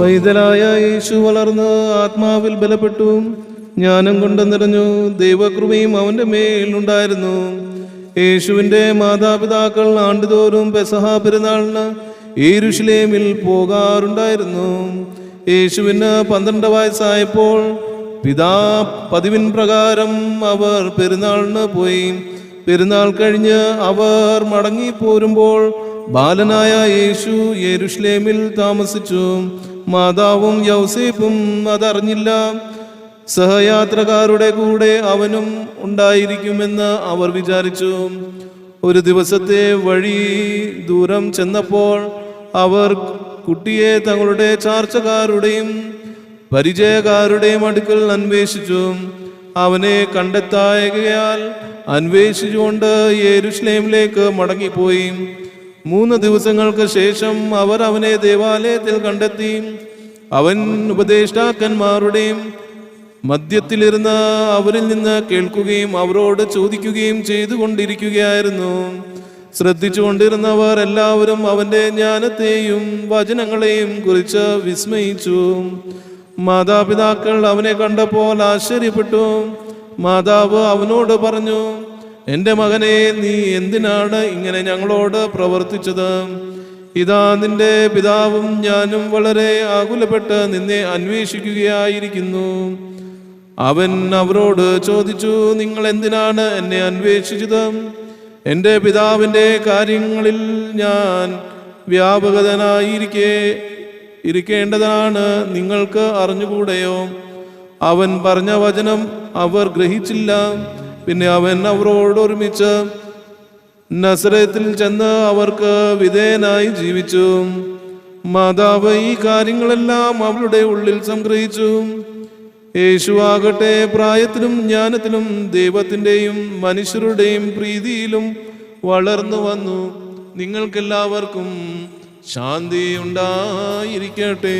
വൈതലായ യേശു വളർന്ന് ആത്മാവിൽ ബലപ്പെട്ടു. ജ്ഞാനം കൊണ്ട് നിറഞ്ഞു ദൈവകൃപയും അവന്റെ മേലുണ്ടായിരുന്നു യേശുവിന്റെ മാതാപിതാക്കൾ ആണ്ടുതോറും പെസഹ പെരുന്നാളിന് യേരുഷലേമിൽ പോകാറുണ്ടായിരുന്നു. യേശുവിന് പന്ത്രണ്ട് വയസ്സായപ്പോൾ പിതാ പതിവിൻ പ്രകാരം അവർ പെരുന്നാളിന് പോയി. പെരുന്നാൾ കഴിഞ്ഞ് അവർ മടങ്ങി പോരുമ്പോൾ ബാലനായ യേശു യെരുഷ്ലേമിൽ താമസിച്ചു. മാതാവും യൗസേപ്പും അതറിഞ്ഞില്ല. സഹയാത്രക്കാരുടെ കൂടെ അവനും ഉണ്ടായിരിക്കുമെന്ന് അവർ വിചാരിച്ചു. ഒരു ദിവസത്തെ വഴി ദൂരം ചെന്നപ്പോൾ അവർ കുട്ടിയെ തങ്ങളുടെ ചാർച്ചക്കാരുടെയും പരിചയക്കാരുടെയും അടുക്കൽ അന്വേഷിച്ചു. അവനെ കണ്ടെത്തായകയാൽ അന്വേഷിച്ചുകൊണ്ട് യെരുഷ്ലേമിലേക്ക് മടങ്ങിപ്പോയി. മൂന്ന് ദിവസങ്ങൾക്ക് ശേഷം അവർ അവനെ ദേവാലയത്തിൽ കണ്ടെത്തി. അവൻ ഉപദേഷ്ടാക്കന്മാരുടെയും മദ്യത്തിലിരുന്ന് അവരിൽ നിന്ന് കേൾക്കുകയും അവരോട് ചോദിക്കുകയും ചെയ്തുകൊണ്ടിരിക്കുകയായിരുന്നു. ശ്രദ്ധിച്ചുകൊണ്ടിരുന്നവർ എല്ലാവരും അവന്റെ ജ്ഞാനത്തെയും വചനങ്ങളെയും കുറിച്ച് വിസ്മയിച്ചു. മാതാപിതാക്കൾ അവനെ കണ്ടപ്പോൾ ആശ്ചര്യപ്പെട്ടു. മാതാവ് അവനോട് പറഞ്ഞു എന്റെ മകനെ നീ എന്തിനാണ് ഇങ്ങനെ ഞങ്ങളോട് പ്രവർത്തിച്ചത്? ഇതാ നിന്റെ പിതാവും ഞാനും വളരെ ആകുലപ്പെട്ട് നിന്നെ അന്വേഷിക്കുകയായിരിക്കുന്നു. അവൻ അവരോട് ചോദിച്ചു നിങ്ങൾ എന്തിനാണ് എന്നെ അന്വേഷിച്ചത്? എന്റെ പിതാവിന്റെ കാര്യങ്ങളിൽ ഞാൻ വ്യാപകതനായിരിക്കെ ഇരിക്കേണ്ടതാണ് നിങ്ങൾക്ക് അറിഞ്ഞുകൂടെയോ? അവൻ പറഞ്ഞ വചനം അവർ ഗ്രഹിച്ചില്ല. പിന്നെ അവൻ അവരോട് ഒരുമിച്ച് നസറത്തിൽ ചെന്ന് അവർക്ക് വിധേയനായി ജീവിച്ചു. മാതാവ് ഈ കാര്യങ്ങളെല്ലാം അവളുടെ ഉള്ളിൽ സംഗ്രഹിച്ചു. യേശു ആകട്ടെ പ്രായത്തിലും ജ്ഞാനത്തിലും ദൈവത്തിന്റെയും മനുഷ്യരുടെയും പ്രീതിയിലും വളർന്നു വന്നു. നിങ്ങൾക്കെല്ലാവർക്കും ശാന്തി ഉണ്ടായിരിക്കട്ടെ.